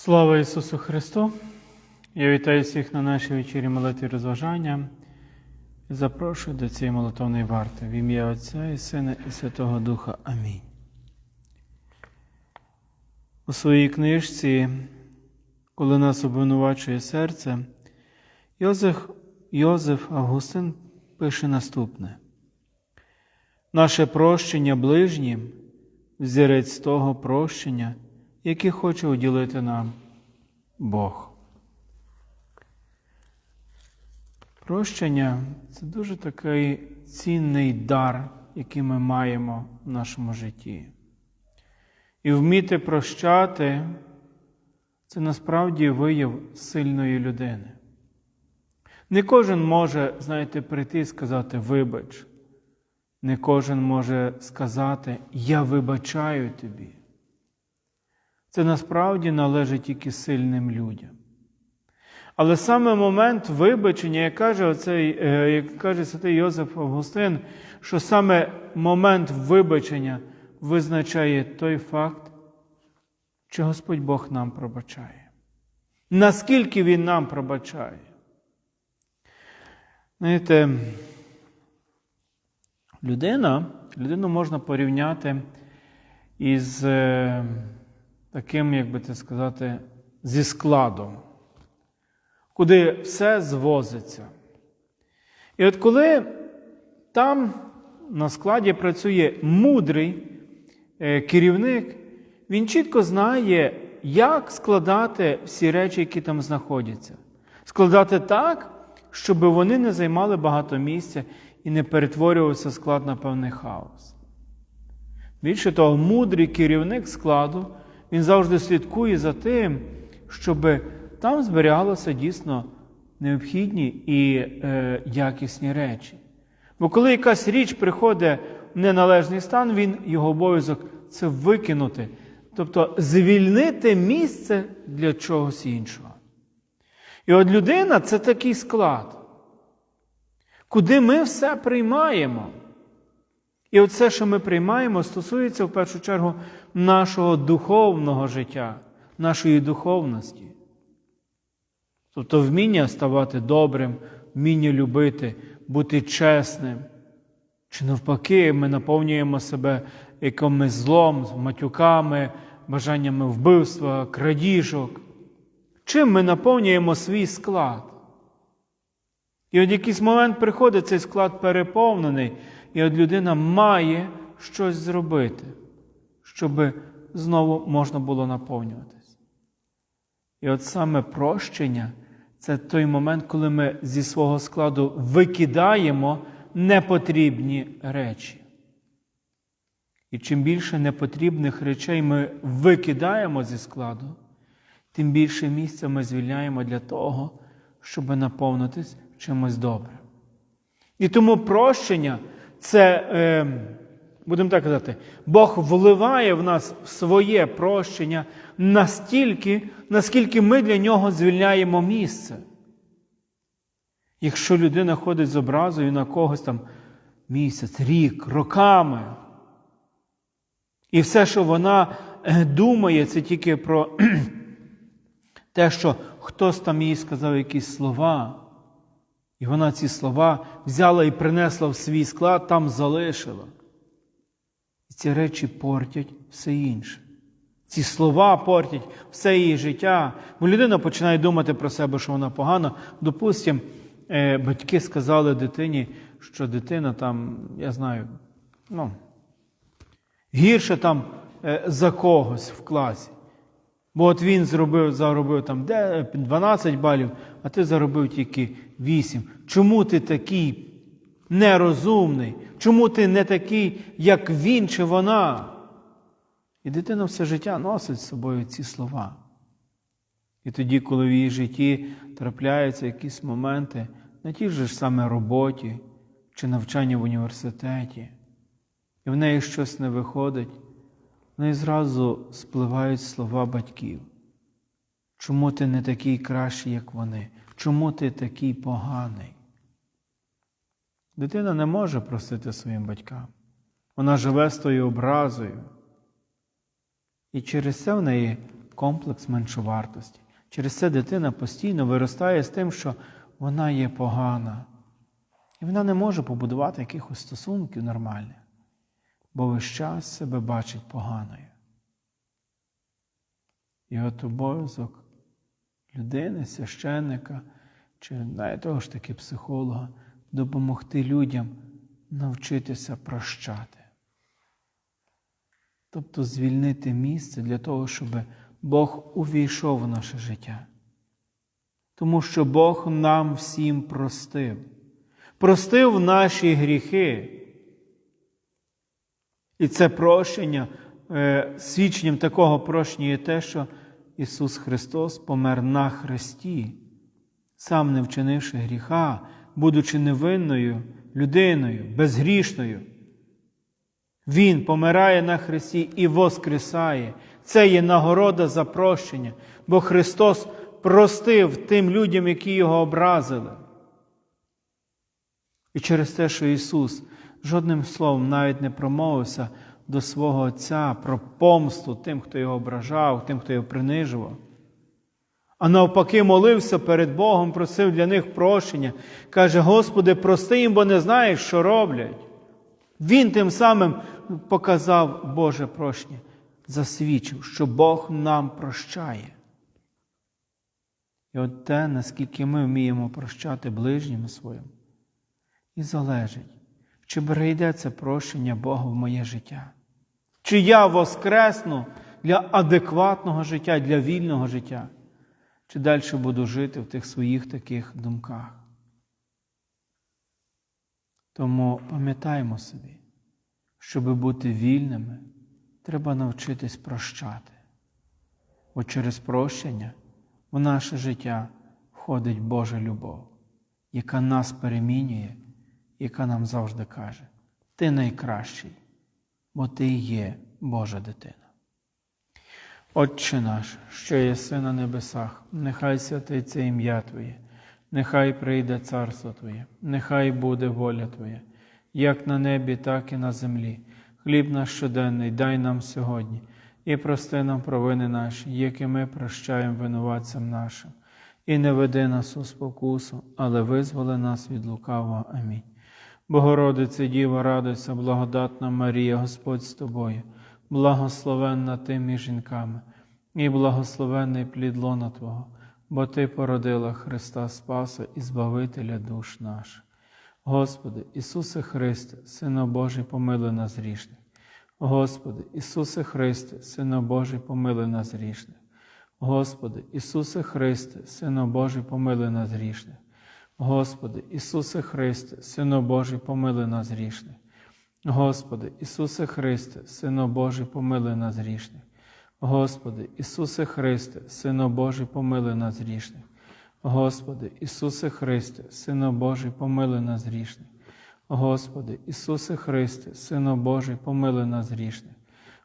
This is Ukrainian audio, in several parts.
Слава Ісусу Христу! Я вітаю всіх на нашій вечірі молитві розважання запрошую до цієї молитовної варти в ім'я Отця і Сина і Святого Духа. Амінь. У своїй книжці, коли нас обвинувачує серце, Йозеф, Йозеф Августин пише наступне: Наше прощення ближнім взірець того прощення, яке хоче уділити нам Бог. Прощення це дуже такий цінний дар, який ми маємо в нашому житті. І вміти прощати це насправді вияв сильної людини. Не кожен може, знаєте, прийти і сказати вибач. Не кожен може сказати Я вибачаю тобі. Це насправді належить тільки сильним людям. Але саме момент вибачення, як каже, оцей, е, як каже святий Йозеф Августин, що саме момент вибачення визначає той факт, що Господь Бог нам пробачає. Наскільки Він нам пробачає? Знаєте, людина, людину можна порівняти із е, таким, як би це сказати, зі складом, куди все звозиться. І от коли там на складі працює мудрий е, керівник, він чітко знає, як складати всі речі, які там знаходяться. Складати так, щоб вони не займали багато місця і не перетворювався склад на певний хаос. Більше того, мудрий керівник складу, він завжди слідкує за тим, щоб там зберігалися дійсно необхідні і е, якісні речі. Бо коли якась річ приходить в неналежний стан, він його обов'язок це викинути, тобто звільнити місце для чогось іншого. І от людина це такий склад, куди ми все приймаємо. І оце, що ми приймаємо, стосується в першу чергу нашого духовного життя, нашої духовності. Тобто вміння ставати добрим, вміння любити, бути чесним. Чи навпаки, ми наповнюємо себе якимось злом, матюками, бажаннями вбивства, крадіжок. Чим ми наповнюємо свій склад? І от якийсь момент приходить цей склад переповнений, і от людина має щось зробити, щоб знову можна було наповнюватись. І от саме прощення це той момент, коли ми зі свого складу викидаємо непотрібні речі. І чим більше непотрібних речей ми викидаємо зі складу, тим більше місця ми звільняємо для того, щоб наповнитись чимось добрим. І тому прощення це, е, будемо так казати, Бог вливає в нас своє прощення настільки, наскільки ми для нього звільняємо місце. Якщо людина ходить з образою на когось там місяць, рік, роками, і все, що вона е, думає, це тільки про те, що хтось там їй сказав якісь слова, і вона ці слова взяла і принесла в свій склад, там залишила. І ці речі портять все інше. Ці слова портять все її життя. Бо людина починає думати про себе, що вона погана. Допустимо, е, батьки сказали дитині, що дитина там, я знаю, ну, гірше там е, за когось в класі. Бо от він зробив, заробив там 12 балів, а ти заробив тільки 8. Чому ти такий нерозумний? Чому ти не такий, як він чи вона? І дитина все життя носить з собою ці слова. І тоді, коли в її житті трапляються якісь моменти на тій же ж саме роботі чи навчанні в університеті, і в неї щось не виходить, неї зразу спливають слова батьків. Чому ти не такий кращий, як вони? Чому ти такий поганий? Дитина не може простити своїм батькам. Вона живе з тою образою. І через це в неї комплекс меншовартості. Через це дитина постійно виростає з тим, що вона є погана. І вона не може побудувати якихось стосунків нормальних, бо весь час себе бачить поганою. І от обов'язок людини, священника чи навіть того ж таки психолога допомогти людям навчитися прощати. Тобто звільнити місце для того, щоб Бог увійшов в наше життя. Тому що Бог нам всім простив, простив наші гріхи. І це прощення, е, свідченням такого прощення є те, що Ісус Христос помер на Христі, сам не вчинивши гріха, будучи невинною людиною, безгрішною. Він помирає на Христі і воскресає. Це є нагорода за прощення, бо Христос простив тим людям, які Його образили. І через те, що Ісус жодним словом навіть не промовився до свого Отця про помсту тим, хто його ображав, тим, хто його принижував. А навпаки, молився перед Богом, просив для них прощення. Каже: Господи, прости їм, бо не знаєш, що роблять. Він тим самим показав Боже прощення, засвідчив, що Бог нам прощає. І от те, наскільки ми вміємо прощати ближнім своїм, і залежить, чи перейде це прощення Бога в моє життя, чи я воскресну для адекватного життя, для вільного життя, чи далі буду жити в тих своїх таких думках. Тому пам'ятаємо собі, щоб бути вільними, треба навчитись прощати. Бо через прощення в наше життя входить Божа любов, яка нас перемінює, яка нам завжди каже: Ти найкращий, бо Ти є Божа дитина. Отче наш, що єси на небесах, нехай святиться ім'я Твоє, нехай прийде царство Твоє, нехай буде воля Твоя, як на небі, так і на землі. Хліб наш щоденний дай нам сьогодні, і прости нам провини наші, які ми прощаємо винуватцям нашим, і не веди нас у спокусу, але визволи нас від лукавого. Амінь. Богородице Діва, радуйся, благодатна Марія, Господь з тобою, благословенна ти між жінками, і благословенний плід лона Твого, бо Ти породила Христа Спаса і Збавителя душ наших. Господи, Ісусе Христе, Сино Божий, помилуй нас грішних. Господи, Ісусе Христе, Сино Божий, помилуй нас грішних. Господи, Ісусе Христе, Сино Божий, помилуй нас грішних. Господи, Ісусе Христе, Сино Божий, помилуй нас грішних. Господи, Ісусе Христе, Сино Божий, помилуй нас грішних. Господи, Ісусе Христе, Сино Божий, помилуй нас грішних. Господи, Ісусе Христе, Сино Божий, помилуй нас грішних. Господи, Ісусе Христе, Сино Божий, помилуй нас грішних.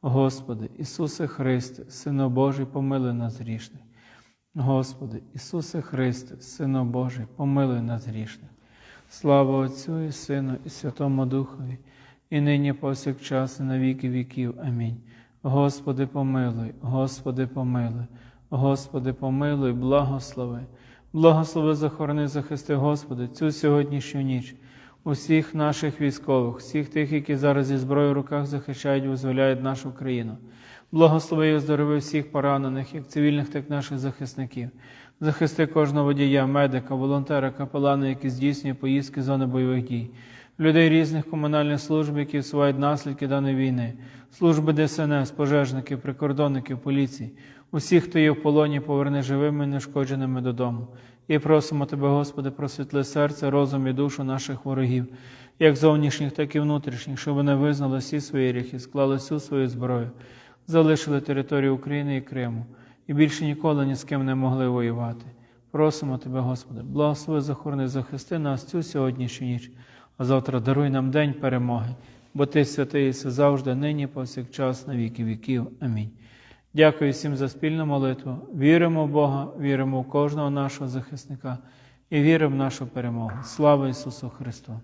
Господи, Ісусе Христе, Сино Божий, помилуй нас грішних. Господи, Ісусе Христе, Сино Божий, помилуй нас грішних. Слава Отцю і Сину, і Святому Духові, і нині повсякчас, і на віки віків. Амінь. Господи, помилуй, Господи, помилуй, Господи, помилуй, благослови. Благослови, захорони, захисти, Господи, цю сьогоднішню ніч, усіх наших військових, всіх тих, які зараз зі зброєю в руках захищають визволяють нашу країну. Благослови і оздорови всіх поранених, як цивільних, так і наших захисників. Захисти кожного водія, медика, волонтера, капелана, які здійснює поїздки зони бойових дій, людей різних комунальних служб, які всувають наслідки даної війни, служби ДСНС, пожежників, прикордонників, поліції, усіх, хто є в полоні, поверни живими і нешкодженими додому. І просимо Тебе, Господи, просвітли серце, розум і душу наших ворогів, як зовнішніх, так і внутрішніх, щоб вони визнали всі свої гріхи, склали всю свою зброю, залишили територію України і Криму і більше ніколи ні з ким не могли воювати. Просимо Тебе, Господи, благослови, захорони, захисти нас цю сьогоднішню ніч, а завтра даруй нам день перемоги, бо Ти святий єси завжди, нині, повсякчас, на віки віків. Амінь. Дякую всім за спільну молитву. Віримо в Бога, віримо в кожного нашого захисника і віримо в нашу перемогу. Слава Ісусу Христу!